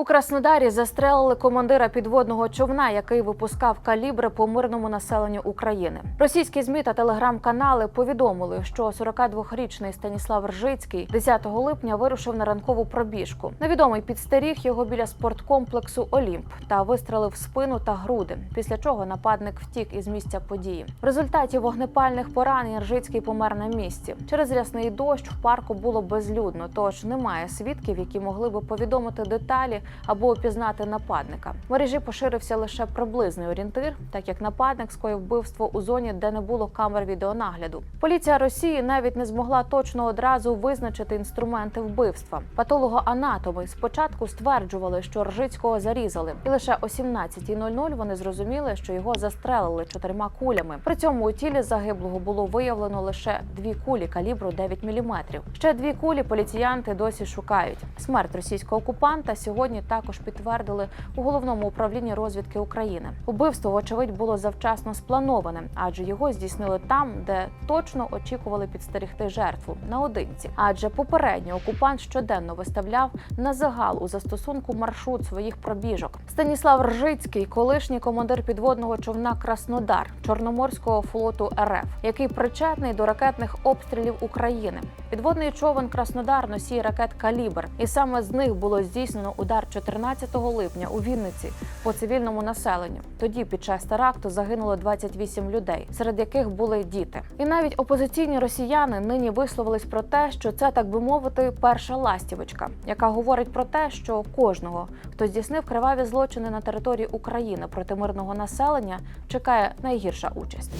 У Краснодарі застрелили командира підводного човна, який випускав калібри по мирному населенню України. Російські змі та телеграм-канали повідомили, що 42-річний Станіслав Ржицький 10 липня вирушив на ранкову пробіжку. Невідомий підстеріг його біля спорткомплексу Олімп та вистрелив в спину та груди. Після чого нападник втік із місця події. В результаті вогнепальних поранень Ржицький помер на місці. Через рясний дощ в парку було безлюдно, тож немає свідків, які могли би повідомити деталі або опізнати нападника. В мережі поширився лише приблизний орієнтир, так як нападник скоїв вбивство у зоні, де не було камер відеонагляду. Поліція Росії навіть не змогла точно одразу визначити інструменти вбивства. Патологоанатоми спочатку стверджували, що Ржицького зарізали, і лише о 17.00 вони зрозуміли, що його застрелили чотирма кулями. При цьому у тілі загиблого було виявлено лише дві кулі калібру 9 мм. Ще дві кулі поліціянти досі шукають. Смерть російського окупанта сьогодні також підтвердили у головному управлінні розвідки України. Убивство, вочевидь, було завчасно сплановане, адже його здійснили там, де точно очікували підстерегти жертву наодинці. Адже попередньо окупант щоденно виставляв на загал у застосунку маршрут своїх пробіжок. Станіслав Ржицький, колишній командир підводного човна Краснодар Чорноморського флоту РФ, який причетний до ракетних обстрілів України. Підводний човен Краснодар носій ракет Калібр, і саме з них було здійснено удар 14 липня у Вінниці по цивільному населенню. Тоді під час теракту загинуло 28 людей, серед яких були діти. І навіть опозиційні росіяни нині висловились про те, що це так би мовити перша ластівочка, яка говорить про те, що кожного, хто здійснив криваві злочини на території України проти мирного населення, чекає найгірша участь.